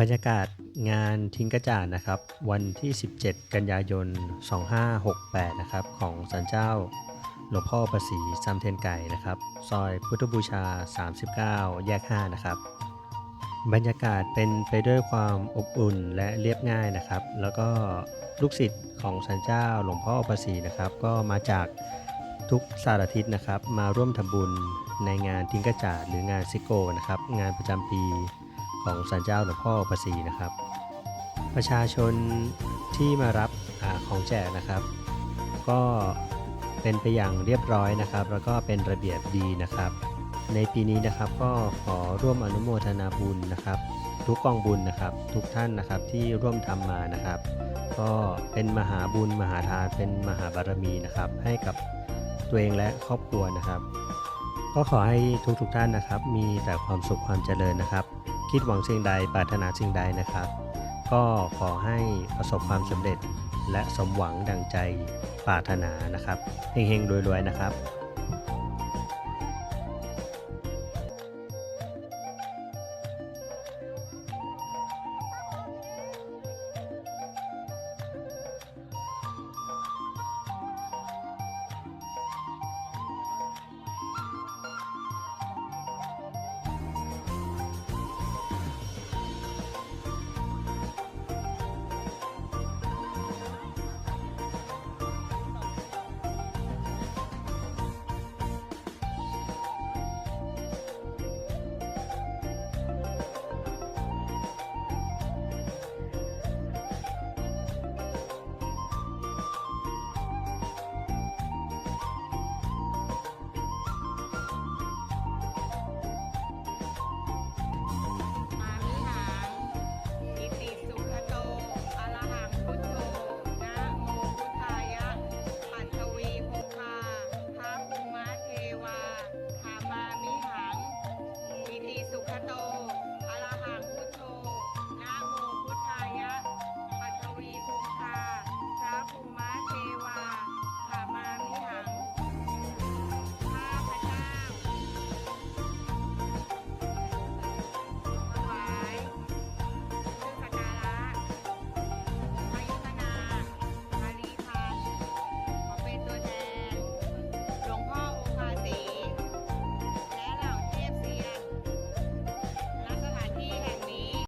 บรรยากาศงานทิ้งกระจาดนะครับ วันที่ 17 กันยายน 2568 นะครับของสันเจ้าหลวงพ่อประสีซำเทนไก่นะครับ ซอยพุทธบูชา 39 แยก 5 นะครับ บรรยากาศเป็นไปด้วยความอบอุ่นและเรียบง่ายนะครับ แล้วก็ลูกศิษย์ของสันเจ้าหลวงพ่อประสีนะครับ ก็มาจากทุกสารทิศนะครับ มาร่วมทำบุญในงานทิ้งกระจาดหรืองานซิโกนะครับ งานประจำปี ของสันเจ้าหลวงพ่อประสีนะครับ ประชาชนที่มารับอของแจกนะครับ ก็เป็นไปอย่างเรียบร้อยนะครับ แล้วก็เป็นระเบียบดีนะครับ ในปีนี้นะครับก็ขอร่วมอนุโมทนาบุญนะครับ ทุกกองบุญนะครับ ทุกท่านนะครับที่ร่วมทำมานะครับ ก็เป็นมหาบุญมหาทานเป็นมหาบารมีนะครับ ให้กับตัวเองและครอบครัวนะครับ ก็ขอให้ทุกๆท่านนะครับ มีแต่ความสุขความเจริญนะครับ คิดหวังสิ่งใดปรารถนาสิ่งใดนะครับ ก็ขอให้ประสบความสำเร็จและสมหวังดังใจปรารถนานะครับเฮงๆรวยๆนะครับ